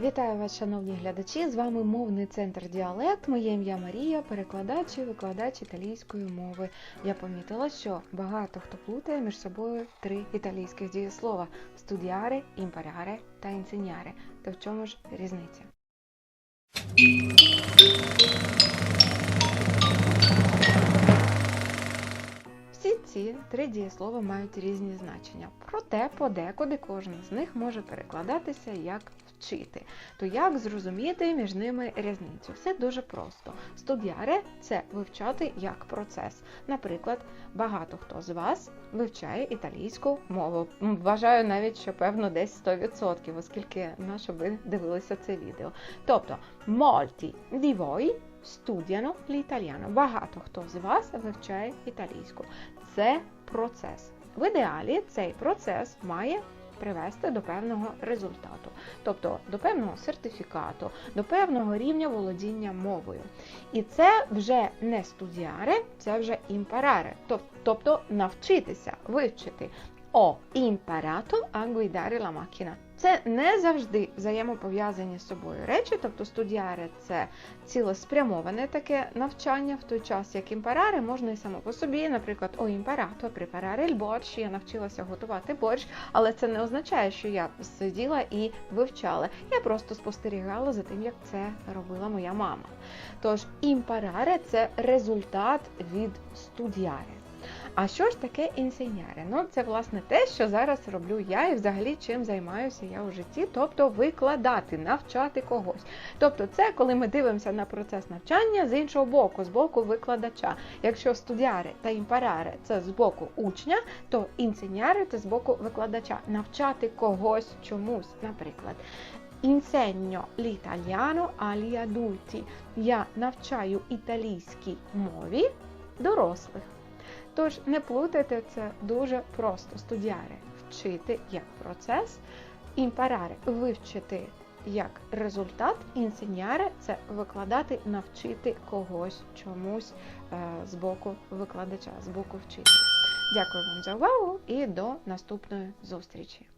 Вітаю вас, шановні глядачі! З вами мовний центр Діалект. Моє ім'я Марія, перекладач і викладач італійської мови. Я помітила, що багато хто плутає між собою три італійських дієслова: студіаре, імпераре та інсеніаре. То в чому ж різниця? Всі три дієслова мають різні значення, проте подекуди кожен з них може перекладатися як вчити. То як зрозуміти між ними різницю? Все дуже просто. Студіаре це вивчати як процес. Наприклад, багато хто з вас вивчає італійську мову. Вважаю навіть, що певно десь 100%, оскільки на що ви дивилися це відео. Тобто, molti di voi studiano l'italiano. Багато хто з вас вивчає італійську. Це процес. В ідеалі цей процес має привести до певного результату, тобто до певного сертифікату, до певного рівня володіння мовою. І це вже не студіаре, це вже імпараре, тобто навчитися, вивчити. Ho imparato a guidare la. Це не завжди взаємопов'язані з собою речі, тобто студіаре це цілеспрямоване таке навчання, в той час як імпараре можна і само по собі, наприклад, о імпарато, препараре борщ, я навчилася готувати борщ, але це не означає, що я сиділа і вивчала. Я просто спостерігала за тим, як це робила моя мама. Тож імпараре це результат від студіаре. А що ж таке інсейняре? Ну, це власне те, що зараз роблю я і взагалі чим займаюся я у житті, тобто викладати, навчати когось. Тобто, це коли ми дивимося на процес навчання з іншого боку, з боку викладача. Якщо студіаре та імпараре це з боку учня, то інсейняре це з боку викладача. Навчати когось чомусь, наприклад. Insegno l'italiano agli. Я навчаю італійській мові дорослих. Тож не плутайте це дуже просто. Студіари вчити як процес, імперари вивчити як результат, інсеняре це викладати, навчити когось чомусь е, з боку викладача, з боку вчителя. Дякую вам за увагу і до наступної зустрічі!